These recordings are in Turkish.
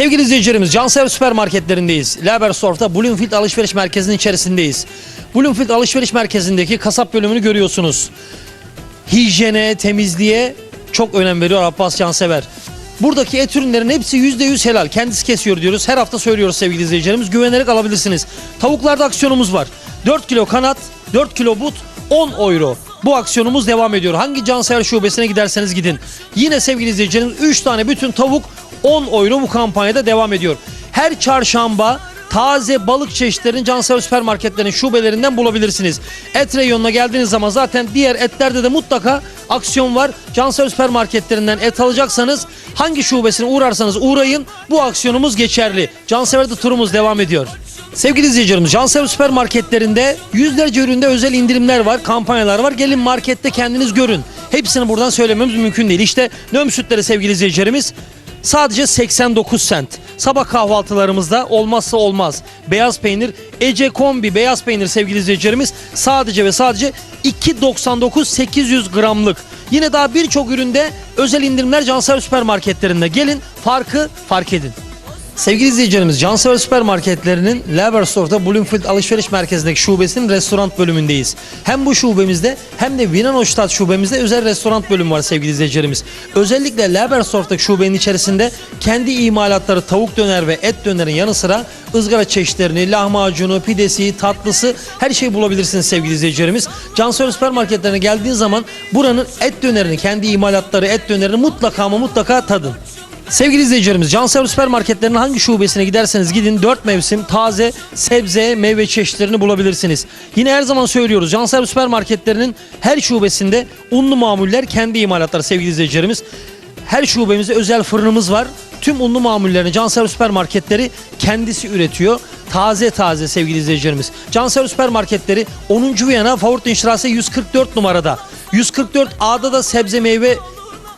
Sevgili izleyicilerimiz Cansever süpermarketlerindeyiz. Labersdorf'ta Bloomfield alışveriş merkezinin içerisindeyiz. Bloomfield alışveriş merkezindeki kasap bölümünü görüyorsunuz. Hijyene, temizliğe çok önem veriyor Abbas Cansever. Buradaki et ürünlerin hepsi %100 helal. Kendisi kesiyor diyoruz. Her hafta söylüyoruz sevgili izleyicilerimiz. Güvenerek alabilirsiniz. Tavuklarda aksiyonumuz var. 4 kilo kanat, 4 kilo but, 10 euro. Bu aksiyonumuz devam ediyor. Hangi Cansever şubesine giderseniz gidin. Yine sevgili izleyicilerimiz 3 tane bütün tavuk 10 euro bu kampanyada devam ediyor. Her çarşamba taze balık çeşitlerini Cansever süpermarketlerin şubelerinden bulabilirsiniz. Et reyonuna geldiğiniz zaman zaten diğer etlerde de mutlaka aksiyon var. Cansever süpermarketlerinden et alacaksanız hangi şubesine uğrarsanız uğrayın bu aksiyonumuz geçerli. Cansever'de turumuz devam ediyor. Sevgili izleyicilerimiz Cansever süpermarketlerinde yüzlerce üründe özel indirimler var, kampanyalar var. Gelin markette kendiniz görün. Hepsini buradan söylememiz mümkün değil. İşte nöm sütleri sevgili izleyicilerimiz Sadece 89 sent. Sabah kahvaltılarımızda olmazsa olmaz. Beyaz peynir, Ece Kombi beyaz peynir sevgili izleyicilerimiz sadece ve sadece 2.99 800 gramlık. Yine daha birçok üründe özel indirimler Cansever süpermarketlerinde. Gelin farkı fark edin. Sevgili izleyicilerimiz, Cansever Süpermarketlerinin Labersdorf'ta Bloomfield Alışveriş Merkezi'ndeki şubesinin restoran bölümündeyiz. Hem bu şubemizde hem de Wienerstadt şubemizde özel restoran bölümü var sevgili izleyicilerimiz. Özellikle Labersdorf'taki şubenin içerisinde kendi imalatları tavuk döner ve et dönerin yanı sıra ızgara çeşitlerini, lahmacunu, pidesi, tatlısı her şeyi bulabilirsiniz sevgili izleyicilerimiz. Cansever Süpermarketlerine geldiğiniz zaman buranın et dönerini, kendi imalatları et dönerini mutlaka ama mutlaka tadın. Sevgili izleyicilerimiz, Cansever süpermarketlerinin hangi şubesine giderseniz gidin 4 mevsim taze sebze, meyve çeşitlerini bulabilirsiniz. Yine her zaman söylüyoruz Cansever süpermarketlerinin her şubesinde unlu mamuller kendi imalatları sevgili izleyicilerimiz. Her şubemizde özel fırınımız var. Tüm unlu mamullerini Cansever süpermarketleri kendisi üretiyor. Taze taze sevgili izleyicilerimiz. Cansever süpermarketleri 10. Viyana Favort Straße 144 numarada. 144 A'da da sebze meyve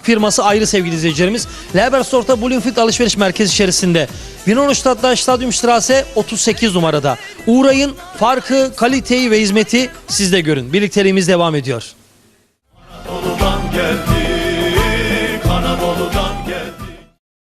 firması ayrı sevgili izleyicilerimiz. Lebersdorf'ta Bloomfield Alışveriş Merkezi içerisinde. Vinonostadt'ta Stadyum Strasse 38 numarada. Uğrayın farkı, kaliteyi ve hizmeti sizde görün. Birlikteliğimiz devam ediyor. Anadolu'dan geldi.